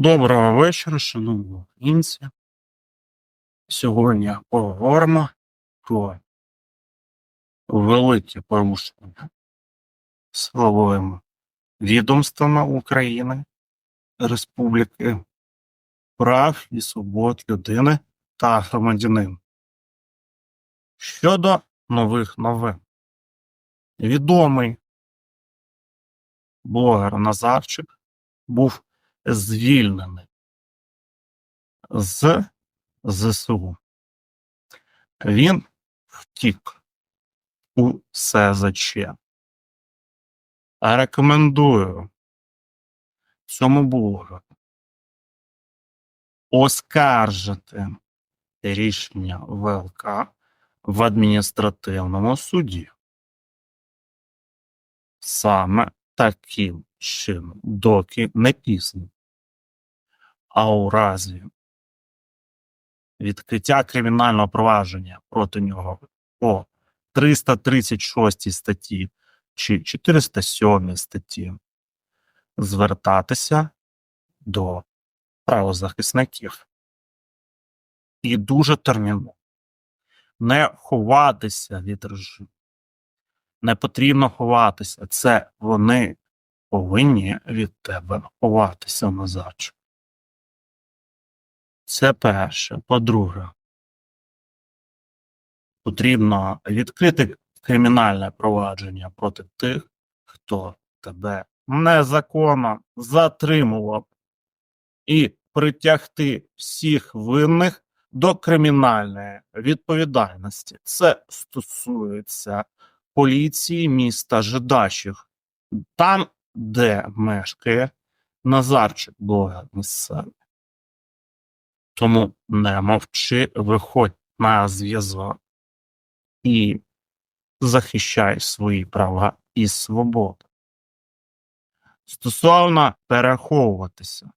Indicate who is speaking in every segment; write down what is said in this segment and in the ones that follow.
Speaker 1: Доброго вечора, шановні українці. Сьогодні поговоримо про велике порушення силовими відомствами України, Республіки, прав і свобод людини та громадянина. Щодо нових новин. Відомий блогер Назарчик був звільнений з ЗСУ. Він втік у СЗЧ. Рекомендую цьому блогеру оскаржити рішення ВЛК в адміністративному суді. Саме таким чином, доки не пізно. А у разі відкриття кримінального провадження проти нього по 336 статті чи 407 статті звертатися до правозахисників. І дуже терміново. Не ховатися від режиму. Не потрібно ховатися. Це вони повинні від тебе ховатися назад. Це перше. По-друге, потрібно відкрити кримінальне провадження проти тих, хто тебе незаконно затримував, і притягти всіх винних до кримінальної відповідальності. Це стосується поліції міста Жидачів, там, де мешкає Назарчик блогер місцевий. Тому не мовчи, виходь на зв'язок і захищай свої права і свободи. Стосовно переховуватися,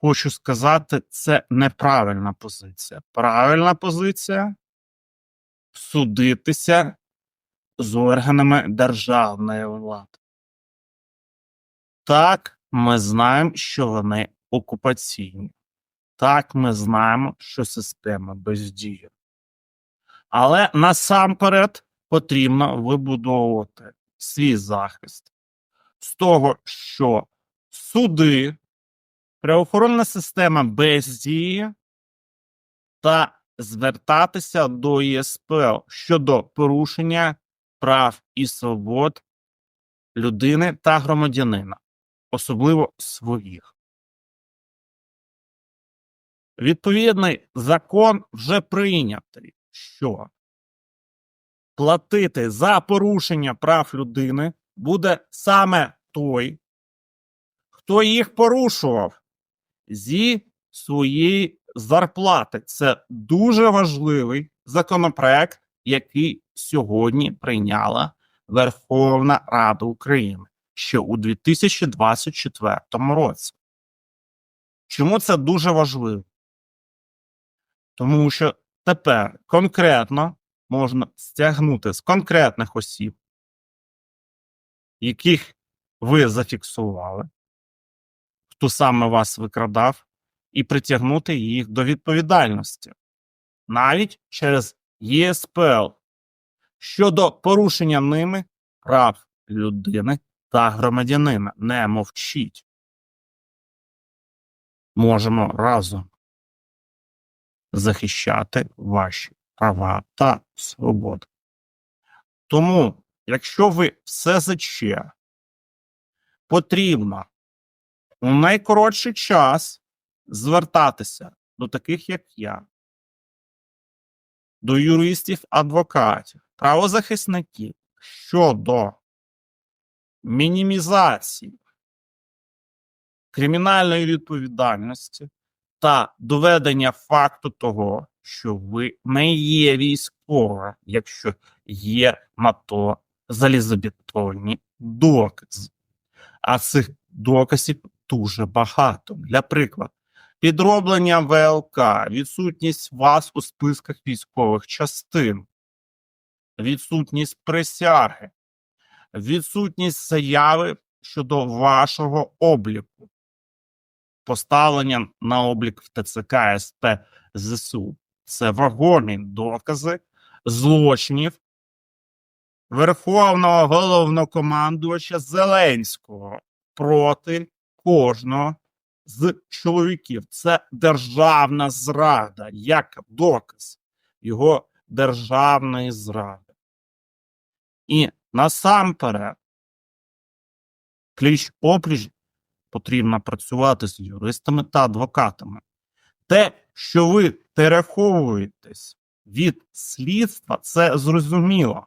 Speaker 1: хочу сказати, це неправильна позиція. Правильна позиція судитися з органами державної влади. Так, ми знаємо, що вони окупаційні. Так, ми знаємо, що система бездіє. Але насамперед потрібно вибудовувати свій захист з того, що суди, правоохоронна система бездіє та звертатися до ЄСПЛ щодо порушення прав і свобод людини та громадянина, особливо своїх. Відповідний закон вже прийнятий, що платити за порушення прав людини буде саме той, хто їх порушував зі своєї зарплати. Це дуже важливий законопроект, який сьогодні прийняла Верховна Рада України ще у 2024 році. Чому це дуже важливо? Тому що тепер конкретно можна стягнути з конкретних осіб, яких ви зафіксували, хто саме вас викрадав, і притягнути їх до відповідальності, навіть через ЄСПЛ щодо порушення ними прав людини та громадянина. Не мовчіть. Можемо разом захищати ваші права та свободи. Тому, якщо ви все заче, потрібно у найкоротший час звертатися до таких, як я, до юристів, адвокатів, правозахисників щодо мінімізації кримінальної відповідальності та доведення факту того, що ви не є військовим, якщо є на то залізобетонні докази. А цих доказів дуже багато. Для прикладу, підроблення ВЛК, відсутність вас у списках військових частин, відсутність присяги, відсутність заяви щодо вашого обліку, поставлення на облік в ТЦК СП ЗСУ. Це вагомі докази злочинів Верховного головнокомандувача Зеленського проти кожного з чоловіків. Це державна зрада, як доказ його державної зради. І насамперед, кліч опліч потрібно працювати з юристами та адвокатами. Те, що ви переховуєтесь від слідства, це зрозуміло.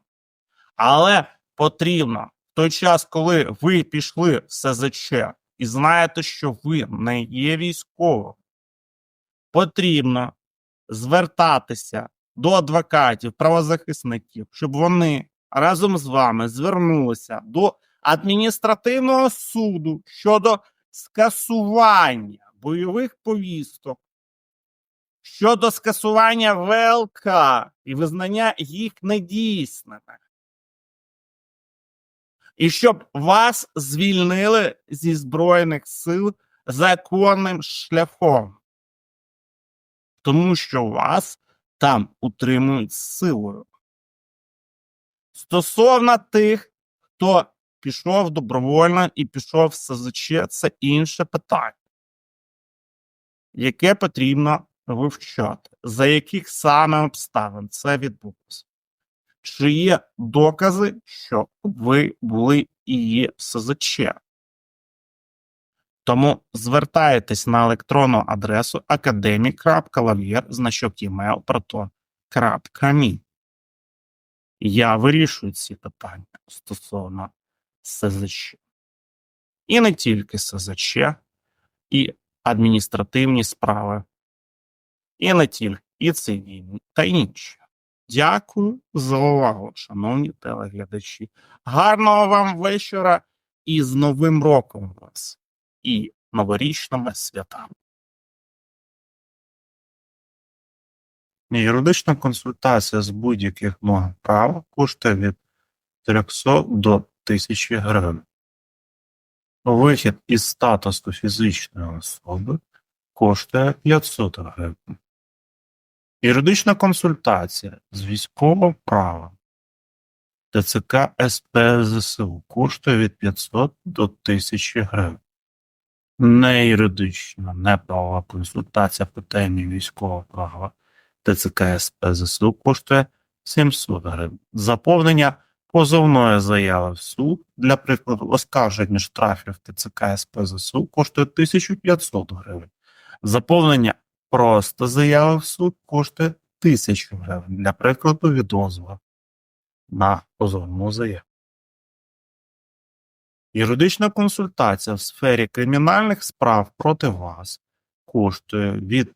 Speaker 1: Але потрібно в той час, коли ви пішли в СЗЧ і знаєте, що ви не є військовим, потрібно звертатися до адвокатів, правозахисників, щоб вони разом з вами звернулися до адміністративного суду щодо скасування бойових повісток, щодо скасування ВЛК і визнання їх недійсними. І щоб вас звільнили зі Збройних сил законним шляхом, тому що вас там утримують силою. Стосовно тих, хто пішов добровольно і пішов в СЗЧ, це інше питання, яке потрібно вивчати, за яких саме обставин це відбулося. Чи є докази, що ви були і є СЗЧ? Тому звертайтесь на електронну адресу academic.lavir, значок email, proton.me. Я вирішую ці питання стосовно СЗЧ. І не тільки СЗЧ, і адміністративні справи, і не тільки, і цивільні, та інші. Дякую за увагу, шановні телеглядачі. Гарного вам вечора і з Новим роком вас і новорічними святами. Юридична консультація з будь-яких норм права коштує від 300 до 1000 гривень. Вихід із статусу фізичної особи коштує 500 гривень. Юридична консультація з військового права ТЦК СП ЗСУ коштує від 500 до 1000 гривень. Не юридична, не консультація по темі військового права ТЦК СП ЗСУ коштує 700 гривень. Заповнення позовної заяви в суд для прикладу оскарження штрафів ТЦК СП ЗСУ коштує 1500 гривень. Заповнення просто заяви в суд коштує 1000 гривень. Для прикладу відозву на позовну заяву. Юридична консультація в сфері кримінальних справ проти вас коштує від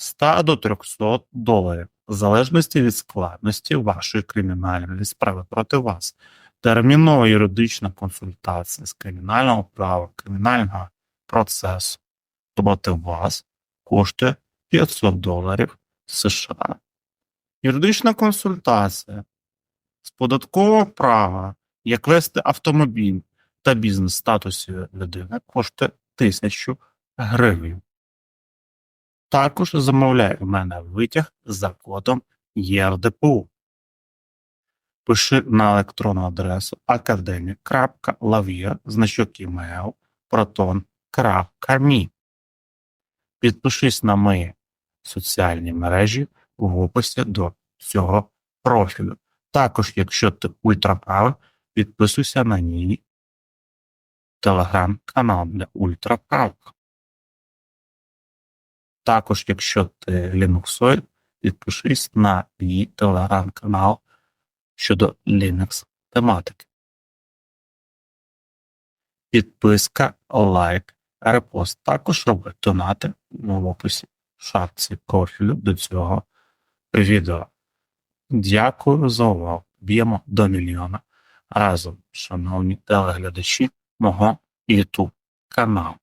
Speaker 1: 100 до 300 доларів, в залежності від складності вашої кримінальної справи проти вас. Термінова юридична консультація з кримінального права, кримінального процесу проти вас коштує 500 доларів США. Юридична консультація з податкового права, як вести автомобіль та бізнес статусі людини коштує 1000 гривень. Також замовляй в мене витяг за кодом ЄРДПУ. Пиши на електронну адресу academic.lavir, значок email, proton.me. Підпишись на мої соціальні мережі в описі до цього профілю. Також, якщо ти ультраправий, підписуйся на мій телеграм-канал для ультраправих. Також, якщо ти лінуксоїд, підпишись на мій телеграм-канал щодо Linux тематики. Підписка, лайк, репост. Також роби донати в описі в шапці профілю до цього відео. Дякую за увагу. Б'ємо до мільйона разом, шановні телеглядачі мого YouTube каналу.